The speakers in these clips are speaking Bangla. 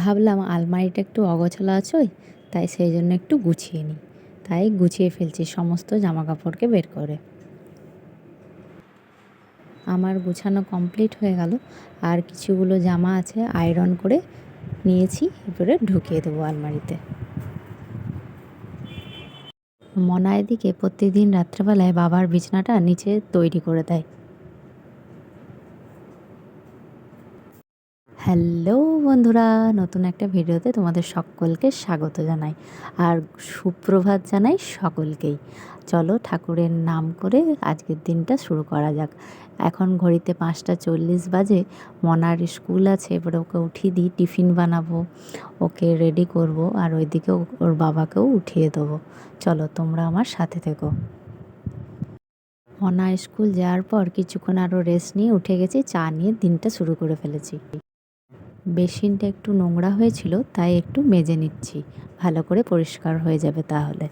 ভাবলাম আলমারিটা একটু অগোছালো আছোই, তাই সেই জন্য একটু গুছিয়ে নিই। তাই গুছিয়ে ফেলছি সমস্ত জামা কাপড়কে বের করে। আমার গুছানো কমপ্লিট হয়ে গেল, আর কিছুগুলো জামা আছে আয়রন করে নিয়েছি, এবারে ঢুকিয়ে দেবো আলমারিতে। মনা দিকে প্রত্যেকদিন রাত্রেবেলায় বাবার বিছনাটা নিচে তৈরি করে দেয়। হ্যালো বন্ধুরা, নতুন একটা ভিডিওতে তোমাদের সকলকে স্বাগত জানাই আর সুপ্রভাত জানাই সকলকেই। চলো ঠাকুরের নাম করে আজকের দিনটা শুরু করা যাক। এখন ঘড়িতে পাঁচটা চল্লিশ বাজে, মনার স্কুল আছে, এবারে ওকে উঠিয়ে দিই, টিফিন বানাবো, ওকে রেডি করব আর ওইদিকে ওর বাবাকেও উঠিয়ে দেবো। চলো তোমরা আমার সাথে থেকো। মনা স্কুল যাওয়ার পর কিছুক্ষণ আরও রেস্ট নিয়ে উঠে গেছি, চা নিয়ে দিনটা শুরু করে ফেলেছি। বেসিনটা একটু নোংরা হয়েছিল, তাই একটু মেজে নিচ্ছি। ভালো করে পরিষ্কার হয়ে যাবে তাহলে।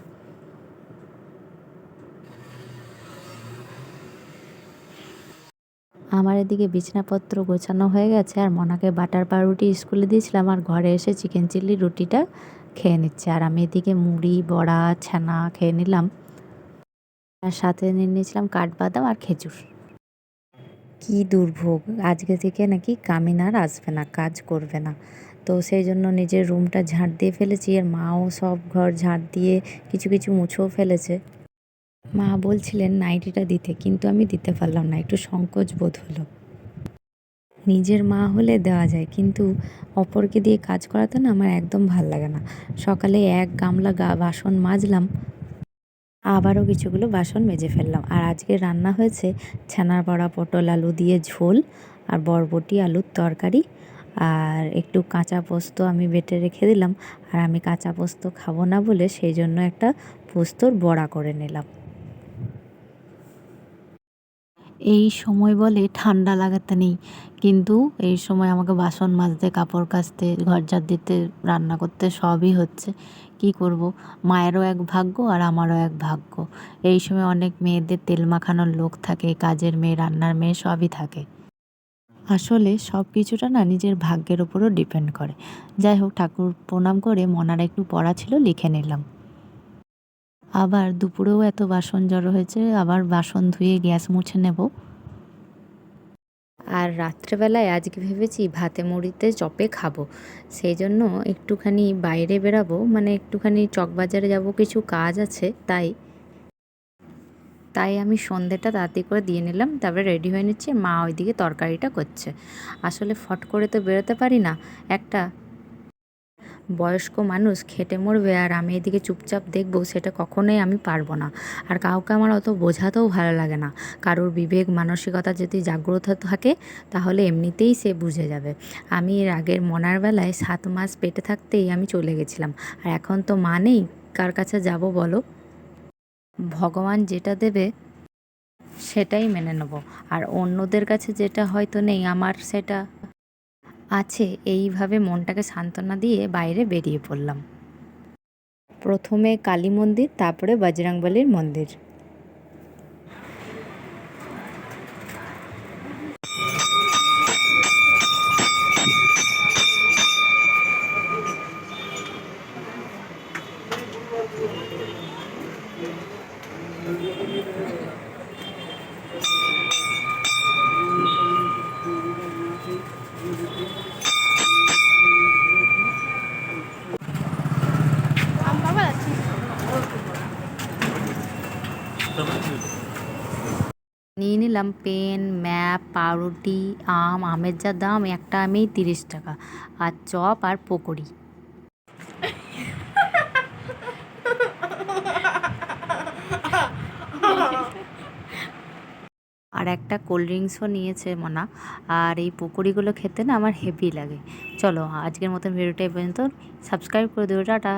আমার এদিকে বিছনাপত্র গোছানো হয়ে গেছে, আর মনাকে বাটার পাউরুটি স্কুলে দিয়েছিলাম, আর ঘরে এসে চিকেন চিল্লি রুটিটা খেয়ে নিচ্ছে। আর আমি এদিকে মুড়ি, বড়া, ছানা খেয়ে নিলাম। আর সাথে নিয়ে নিয়েছিলাম কাঠবাদাম আর খেজুর। কি দুর্ভোগ? আজকে থেকে নাকি কামিন আর আসবে না, কাজ করবে না। তো সেই জন্য নিজের রুমটা ঝাঁট দিয়ে ফেলেছি আর মাও সব ঘর ঝাঁট দিয়ে কিছু কিছু মুছেও ফেলেছে। মা বলছিলেন, নাইটিটা দিতে। কিন্তু আমি দিতে পারলাম না, একটু সংকোচ বোধ হলো। নিজের মা হলে দেওয়া যায়, কিন্তু অপরকে দিয়ে কাজ করাতে না আমার একদম ভালো লাগে না। সকালে এক গামলা গা বাসন মাজলাম আবারও কিছুগুলো বাসন মেজে ফেললাম। আর আজকে রান্না হয়েছে ছানার বড়া, পটল, আলু দিয়ে ঝোল, আর বরবটি, আলুর তরকারি। আর একটু কাঁচা পোস্ত আমি বেটে রেখে দিলাম। আর আমি কাঁচা পোস্ত খাব না বলে সেই জন্য একটা পোস্তর বড়া করে নিলাম। এই সময় বলে ঠান্ডা লাগাতে নেই। কিন্তু এই সময় আমাকে বাসন মাজতে, কাপড় কাচতে ঘর ঝাড় দিতে, রান্না করতে সবই হচ্ছে। কি করব? মায়েরও এক ভাগ্য আর আমারও এক ভাগ্য। এই সময় অনেক মেয়েদের তেল মাখানোর লোক থাকে, কাজের মেয়ে, রান্নার মেয়ে সবই থাকে। আসলে সব কিছুটা না নিজের ভাগ্যের উপরও ডিপেন্ড করে। যাই হোক, ঠাকুর প্রণাম করে মনার একটু পড়া ছিল, লিখে নিলাম। আবার দুপুরেও এত বাসন জড়ো হয়েছে, আবার বাসন ধুয়ে গ্যাস মুছে নেব। আর রাত্রেবেলায় আজকে ভেবেছি ভাতে মুড়িতে চপে খাব, সেই জন্য একটুখানি বাইরে বেরাবো মানে একটুখানি চকবাজারে যাব, কিছু কাজ আছে, তাই। তাই আমি সন্ধেটা তাড়াতাড়ি করে দিয়ে নিলাম, তারপরে রেডি হয়ে নিচ্ছি, মা ওইদিকে তরকারিটা করছে। আসলে ফট করে তো বেরোতে পারি না, একটা বয়স্ক মানুষ খেটে মরবে আর আমি এদিকে চুপচাপ দেখব, সেটা কখনোই আমি পারব না। আর কাউকে আমার অত বোঝাতেও ভালো লাগে না। কারোর বিবেক, মানসিকতা যদি জাগ্রত থাকে, তাহলে এমনিতেই সে বুঝে যাবে। আমি এর আগের মনার বেলায় সাত মাস পেটে থাকতেই আমি চলে গেছিলাম। আর এখন তো মা নেই, কার কাছে যাব বলো? ভগবান যেটা দেবে, সেটাই মেনে নেব। আর অন্যদের কাছে যেটা হয়তো নেই, আমার সেটা আছে এইভাবে মনটাকে সান্ত্বনা দিয়ে বাইরে বেরিয়ে পড়লাম। প্রথমে কালী মন্দির তারপরে বজরংবলীর মন্দির। নিয়ে নিলাম পেন, ম্যাপ, পাউরুটি, আম, আমের যা দাম, একটা আমেই তিরিশ টাকা। আর চপ আর পকোড়ি। আর একটা কোল্ড ড্রিঙ্কসও নিয়েছে মনা। আর এই পকোড়িগুলো খেতে না আমার হেভি লাগে। চলো, আজকের মতন ভিডিওটা পর্যন্ত। সাবস্ক্রাইব করে দেবো টাটা।